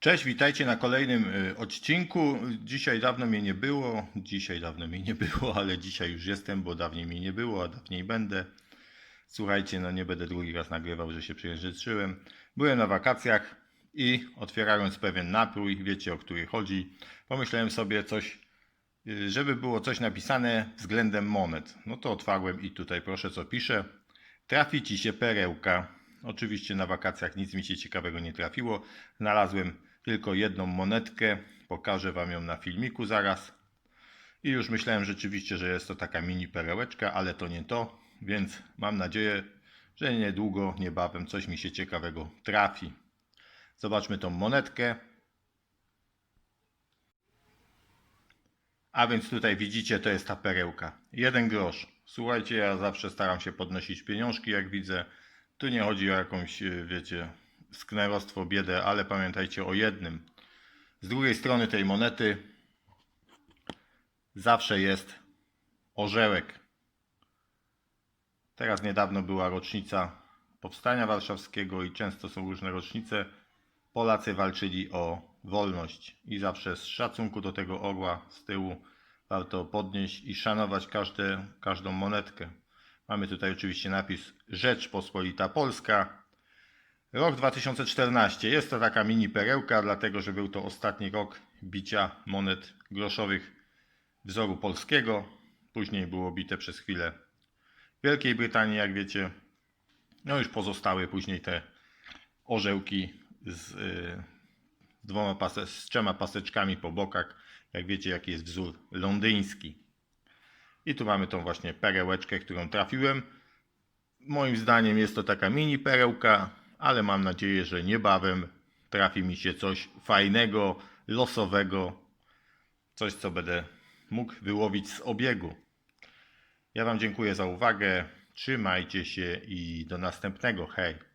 Cześć, witajcie na kolejnym y, odcinku. Dzisiaj dawno mnie nie było. Dzisiaj dawno mnie nie było, ale dzisiaj już jestem, bo dawniej mnie nie było, a dawniej będę. Słuchajcie, no nie będę drugi raz nagrywał, że się przejęzyczyłem. Byłem na wakacjach i otwierając pewien napój, wiecie o który chodzi, pomyślałem sobie coś, y, żeby było coś napisane względem monet. No to otwarłem i tutaj proszę co pisze. Trafi ci się perełka. Oczywiście na wakacjach nic mi się ciekawego nie trafiło. Znalazłem tylko jedną monetkę. Pokażę Wam ją na filmiku zaraz. I już myślałem rzeczywiście, że jest to taka mini perełeczka, ale to nie to. Więc mam nadzieję, że niedługo, niebawem coś mi się ciekawego trafi. Zobaczmy tą monetkę. A więc tutaj widzicie, to jest ta perełka. Jeden grosz. Słuchajcie, ja zawsze staram się podnosić pieniążki, jak widzę. Tu nie chodzi o jakąś, e, wiecie, sknerostwo, biedę, ale pamiętajcie o jednym. Z drugiej strony tej monety zawsze jest orzełek. Teraz niedawno była rocznica Powstania Warszawskiego i często są różne rocznice. Polacy walczyli o wolność i zawsze z szacunku do tego orła z tyłu warto podnieść i szanować każde, każdą monetkę. Mamy tutaj oczywiście napis Rzeczpospolita Polska. Rok 2014. Jest to taka mini perełka, dlatego że był to ostatni rok bicia monet groszowych wzoru polskiego. Później było bite przez chwilę Wielkiej Brytanii, jak wiecie. No już pozostały później te orzełki z, y, dwoma pase, z trzema paseczkami po bokach. Jak wiecie, jaki jest wzór londyński. I tu mamy tą właśnie perełeczkę, którą trafiłem. Moim zdaniem jest to taka mini perełka, ale mam nadzieję, że niebawem trafi mi się coś fajnego, losowego, coś co będę mógł wyłowić z obiegu. Ja Wam dziękuję za uwagę. Trzymajcie się i do następnego. Hej!